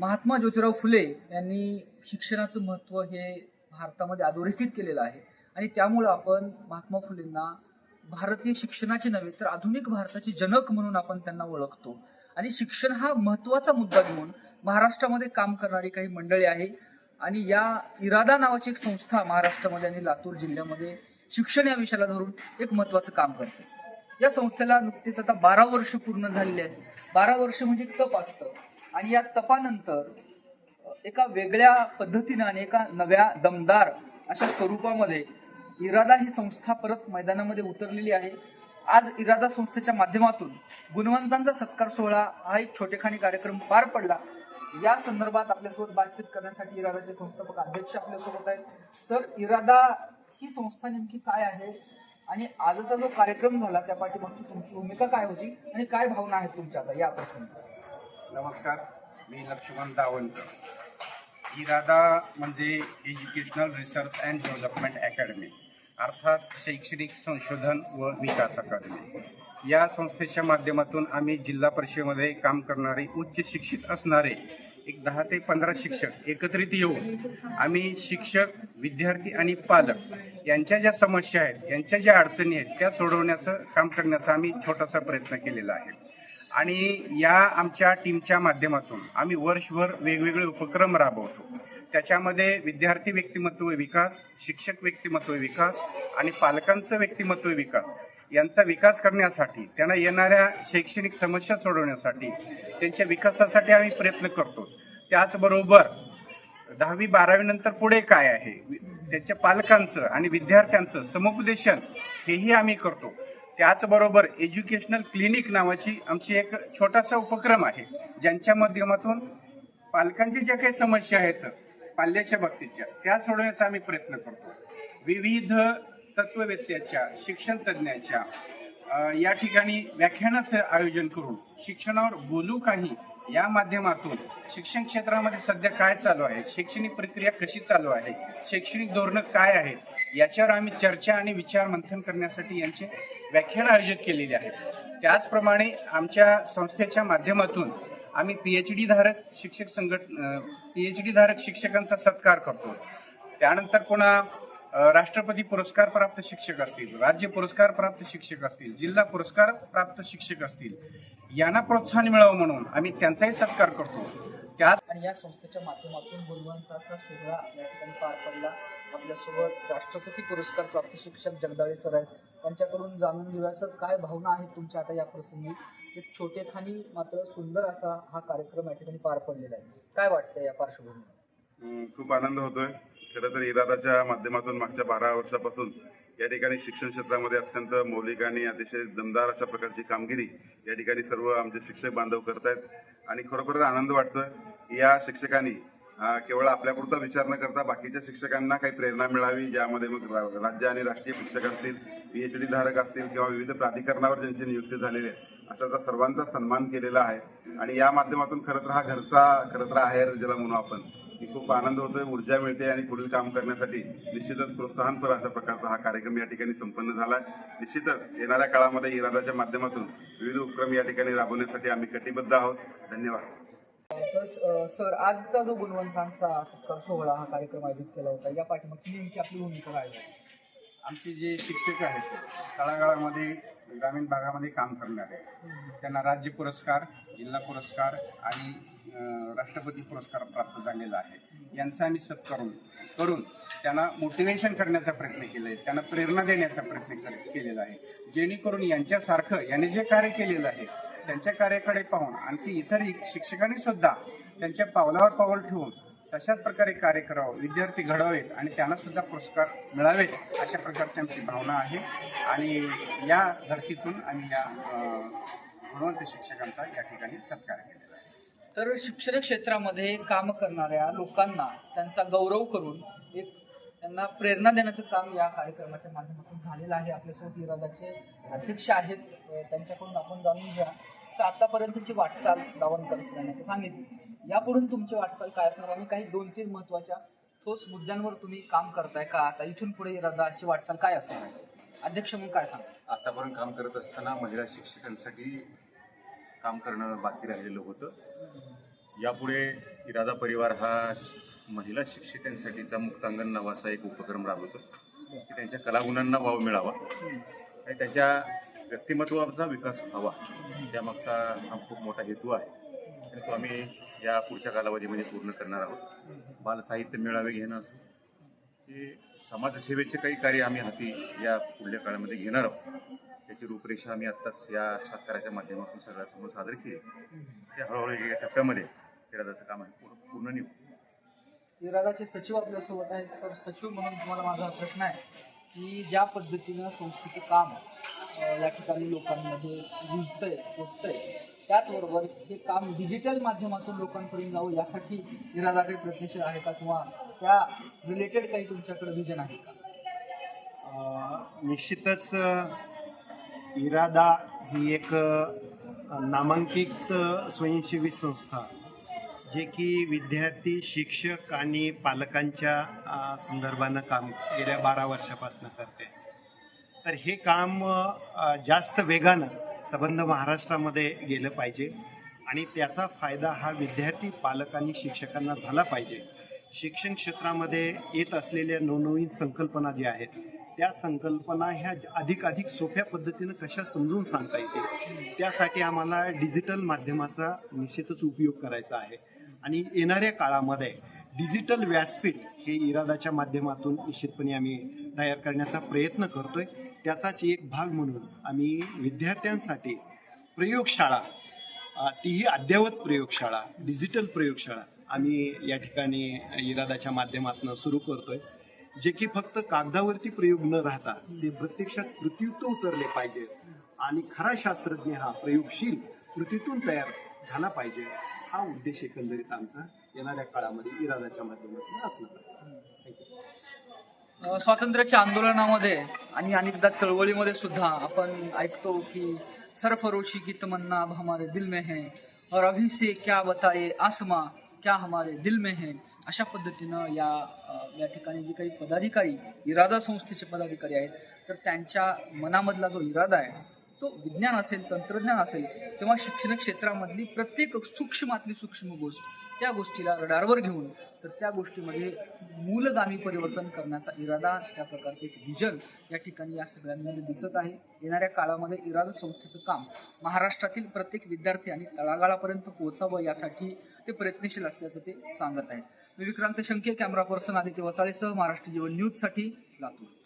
महात्मा ज्योतिराव फुले यांनी शिक्षणाचं महत्त्व हे भारतामध्ये अधोरेखित केलेलं आहे. आणि त्यामुळं आपण महात्मा फुलेंना भारतीय शिक्षणाचे नव्हे तर आधुनिक भारताचे जनक म्हणून आपण त्यांना ओळखतो. आणि शिक्षण हा महत्त्वाचा मुद्दा घेऊन महाराष्ट्रामध्ये काम करणारी काही मंडळी आहे. आणि या इरादा नावाची एक संस्था महाराष्ट्रामध्ये आणि लातूर जिल्ह्यामध्ये शिक्षण या विषयाला धरून एक महत्त्वाचं काम करते. या संस्थेला नुकतीच आता बारा वर्ष पूर्ण झालेली आहेत. बारा वर्ष म्हणजे एक तप असतं. आणि या तपानंतर एका वेगळ्या पद्धतीनं आणि एका नव्या दमदार अशा स्वरूपामध्ये इरादा ही संस्था परत मैदानामध्ये उतरलेली आहे. आज इरादा संस्थेच्या माध्यमातून गुणवंतांचा सत्कार सोहळा हा एक छोटेखानी कार्यक्रम पार पडला. या संदर्भात आपल्यासोबत बातचीत करण्यासाठी इरादाचे संस्थापक अध्यक्ष आपल्यासोबत आहेत. सर इरादा ही संस्था नेमकी काय आहे? आणि आजचा जो कार्यक्रम झाला त्या पाठीमागची तुमची भूमिका काय होती? आणि काय भावना आहेत तुमच्या आता या प्रसंगी? नमस्कार मी लक्ष्मण दावणकर इरादा म्हणजे educational research and development academy अर्थात शैक्षणिक संशोधन व विकास अकादमी या संस्थेच्या माध्यमातून आम्ही जिल्हा परिषदेमध्ये काम करणारे उच्च शिक्षित असणारे एक दहा ते पंधरा शिक्षक एकत्रित येऊन आम्ही शिक्षक विद्यार्थी आणि पालक यांच्या ज्या समस्या आहेत यांच्या ज्या अडचणी आहेत त्या सोडवण्याचं काम करण्याचा आम्ही छोटासा प्रयत्न केलेला आहे. आणि या आमच्या टीमच्या माध्यमातून आम्ही वर्षभर वेगवेगळे उपक्रम राबवतो. त्याच्यामध्ये विद्यार्थी व्यक्तिमत्व विकास शिक्षक व्यक्तिमत्व विकास आणि पालकांचं व्यक्तिमत्व विकास यांचा विकास करण्यासाठी त्यांना येणाऱ्या शैक्षणिक समस्या सोडवण्यासाठी त्यांच्या विकासासाठी आम्ही प्रयत्न करतो त्याचबरोबर दहावी बारावी नंतर पुढे काय आहे? त्यांच्या पालकांचं आणि विद्यार्थ्यांचं समुपदेशन हेही आम्ही करतो. त्याचबरोबर एज्युकेशनल क्लिनिक नावाची आमची एक छोटासा उपक्रम आहे ज्यांच्या माध्यमातून पालकांच्या ज्या काही समस्या आहेत पाल्याच्या बाबतीतच्या त्या सोडवण्याचा आम्ही प्रयत्न करतो. विविध तत्ववेत्याच्या शिक्षण तज्ज्ञाच्या या ठिकाणी व्याख्यानाचं आयोजन करून शिक्षणावर बोलू काही या माध्यमातून शिक्षण क्षेत्रामध्ये सध्या काय चालू आहे? शैक्षणिक प्रक्रिया कशी चालू आहे? शैक्षणिक धोरणं काय आहेत? याच्यावर आम्ही चर्चा आणि विचार मंथन करण्यासाठी यांचे व्याख्यान आयोजित केलेले आहेत त्याचप्रमाणे आमच्या संस्थेच्या माध्यमातून आम्ही पी एच डी धारक शिक्षक संघट पी एच डी धारक शिक्षकांचा सत्कार करतो. त्यानंतर पुन्हा राष्ट्रपती पुरस्कार प्राप्त शिक्षक असतील राज्य पुरस्कार प्राप्त शिक्षक असतील जिल्हा पुरस्कार प्राप्त शिक्षक असतील यांना प्रोत्साहन मिळावं म्हणून आम्ही त्यांचाही सत्कार करतो. त्याच आणि या संस्थेच्या माध्यमातून गुणवंताचा सोहळा या ठिकाणी पार पडला. आपल्यासोबत राष्ट्रपती पुरस्कार प्राप्त शिक्षक जगदाळे सर आहेत. त्यांच्याकडून जाणून घेऊया सर काय भावना आहेत तुमच्या आता या प्रसंगी? एक छोटेखानी मात्र सुंदर असा हा कार्यक्रम या ठिकाणी पार पडलेला आहे. काय वाटतं या पार्श्वभूमीवर? खूप आनंद होतोय. खरं तर इरादाच्या माध्यमातून मागच्या बारा वर्षापासून या ठिकाणी शिक्षण क्षेत्रामध्ये अत्यंत मौलिक आणि अतिशय दमदार अशा प्रकारची कामगिरी या ठिकाणी सर्व आमचे शिक्षक बांधव करतायत. आणि खरोखर आनंद वाटतोय की या शिक्षकांनी केवळ आपल्यापुरता विचार न करता बाकीच्या शिक्षकांना काही प्रेरणा मिळावी ज्यामध्ये मग राज्य आणि राष्ट्रीय शिक्षक असतील पी एच डी धारक असतील किंवा विविध प्राधिकरणावर ज्यांची नियुक्ती झालेली आहे अशाचा सर्वांचा सन्मान केलेला आहे. आणि या माध्यमातून खरं तर हा घरचा खरं तर आहेर ज्याला म्हणू आपण. की खूप आनंद होतोय ऊर्जा मिळते आणि पुढील काम करण्यासाठी निश्चितच प्रोत्साहनपर अशा प्रकारचा हा कार्यक्रम या ठिकाणी संपन्न झाला निश्चितच येणाऱ्या काळामध्ये इरादाच्या माध्यमातून विविध उपक्रम या ठिकाणी राबवण्यासाठी आम्ही कटिबद्ध आहोत. धन्यवाद. तर सर आजचा जो गुणवंतांचा सत्कार सोहळा हा कार्यक्रम आयोजित केला होता या पाठीमागची नेमकी आपली भूमिका काय आमचे जे शिक्षक आहेत तळागाळामध्ये ग्रामीण भागामध्ये काम करणारे त्यांना राज्य पुरस्कार जिल्हा पुरस्कार आणि राष्ट्रपती पुरस्कार प्राप्त झालेला आहे. यांचा आम्ही सत्करून करून त्यांना मोटिवेशन करण्याचा प्रयत्न केला आहे त्यांना प्रेरणा देण्याचा प्रयत्न कर- केलेला आहे. जेणेकरून यांच्यासारखं याने जे कार्य केलेलं आहे त्यांच्या कार्याकडे पाहून आणखी इतर शिक्षकांनी सुद्धा त्यांच्या पावलावर पाऊल ठेवून तशाच प्रकारे कार्य करावं विद्यार्थी घडवावेत आणि त्यांना सुद्धा पुरस्कार मिळावेत अशा प्रकारची आमची भावना आहे. आणि या धर्तीतून आम्ही या गुणवंत शिक्षकांचा या ठिकाणी सत्कार केलेला आहे. तर शिक्षण क्षेत्रामध्ये काम करणाऱ्या लोकांना त्यांचा गौरव करून एक त्यांना प्रेरणा देण्याचं काम या कार्यक्रमाच्या माध्यमातून झालेलं आहे. आपल्यासोबत इराजाचे अध्यक्ष आहेत. त्यांच्याकडून आपण जाणून घ्या. आतापर्यंतची वाटचाल दावणकर यांनी सांगितली. यापुढून तुमची वाटचाल काय असणार आणि काही दोन तीन महत्त्वाच्या ठोस मुद्द्यांवर तुम्ही काम करताय का? आता इथून पुढे इरादाची वाटचाल काय असणार आहे? अध्यक्ष म्हणून काय सांगा आतापर्यंत काम करत असताना महिला शिक्षकांसाठी काम करणं बाकी राहिलेलं होतं. यापुढे इरादा परिवार हा महिला शिक्षकांसाठीचा मुक्तांगण नावाचा एक उपक्रम राबवतो. की त्यांच्या कलागुणांना वाव मिळावा. आणि त्यांच्या व्यक्तिमत्वाचा विकास व्हावा त्यामागचा हा खूप मोठा हेतू आहे. आणि तो आम्ही या पुढच्या कालावधीमध्ये पूर्ण करणार आहोत. बालसाहित्य मेळावे घेणं असो की समाजसेवेचे काही कार्य आम्ही हाती या पुढल्या काळामध्ये घेणार आहोत. त्याची रूपरेषा आम्ही आत्ताच या साताऱ्याच्या माध्यमातून सगळ्यासमोर सादर केली. ते हळूहळू या टप्प्यामध्ये इरादाचं काम आहे पूर्ण पूर्ण निघू इरादाचे सचिव आपल्यासोबत आहेत. सर सचिव म्हणून तुम्हाला माझा प्रश्न आहे. की ज्या पद्धतीनं संस्थेचं काम या ठिकाणी लोकांमध्ये रुजतंय पोचतंय त्याचबरोबर हे काम डिजिटल माध्यमातून लोकांपर्यंत जावं यासाठी इरादा काही प्रयत्नशील आहे का किंवा त्या रिलेटेड काही तुमच्याकडे विजन आहे का? निश्चितच इरादा ही एक नामांकित स्वयंसेवी संस्था जे की विद्यार्थी शिक्षक आणि पालकांच्या संदर्भानं काम गेल्या बारा वर्षापासून करते. तर हे काम जास्त वेगानं संबंध महाराष्ट्रामध्ये गेलं पाहिजे आणि त्याचा फायदा हा विद्यार्थी पालक आणि शिक्षकांना झाला पाहिजे. शिक्षण क्षेत्रामध्ये येत असलेल्या नवनवीन संकल्पना ज्या आहेत त्या संकल्पना ह्या अधिक अधिक सोप्या पद्धतीनं कशा समजून सांगता येतील त्यासाठी आम्हाला डिजिटल माध्यमाचा निश्चितच उपयोग करायचा आहे. आणि येणाऱ्या काळामध्ये डिजिटल व्यासपीठ हे इरादाच्या माध्यमातून निश्चितपणे आम्ही तयार करण्याचा प्रयत्न करतोय. त्याचाच एक भाग म्हणून आम्ही विद्यार्थ्यांसाठी प्रयोगशाळा तीही अद्ययावत प्रयोगशाळा डिजिटल प्रयोगशाळा आम्ही या ठिकाणी इरादाच्या माध्यमातून सुरू करतोय. जे की फक्त कागदावरती प्रयोग न राहता ते प्रत्यक्षात कृतीयुक्त उतरले पाहिजे आणि खरा शास्त्रज्ञ हा प्रयोगशील कृतीतून तयार झाला पाहिजे. हा उद्देश एकंदरीत आमचा येणाऱ्या काळामध्ये इरादाच्या माध्यमातून असणार. स्वातंत्र्याच्या आंदोलनामध्ये आणि अनेकदा चळवळीमध्ये सुद्धा आपण ऐकतो की सरफरोशी की तमन्ना अब हमारे दिल में है और अभी से क्या बताए आसमा क्या हमारे दिल में है? अशा पद्धतीनं या या ठिकाणी जे काही पदाधिकारी इरादा संस्थेचे पदाधिकारी आहेत तर त्यांच्या मनामधला जो इरादा आहे तो विज्ञान असेल तंत्रज्ञान असेल किंवा शिक्षण क्षेत्रामधली प्रत्येक सूक्ष्मातली सूक्ष्म गोष्ट त्या गोष्टीला रडारवर घेऊन तर त्या गोष्टीमध्ये मूलगामी परिवर्तन करण्याचा इरादा त्या प्रकारचे एक विजन या ठिकाणी या सगळ्यांमध्ये दिसत आहे. येणाऱ्या काळामध्ये इरादा संस्थेचं काम महाराष्ट्रातील प्रत्येक विद्यार्थी आणि तळागाळापर्यंत पोहोचावं यासाठी ते प्रयत्नशील असल्याचं ते सांगत आहेत. मी विक्रांत शंके कॅमेरा पर्सन आदित्य वसाळेसह महाराष्ट्र जीवन न्यूजसाठी लातूर.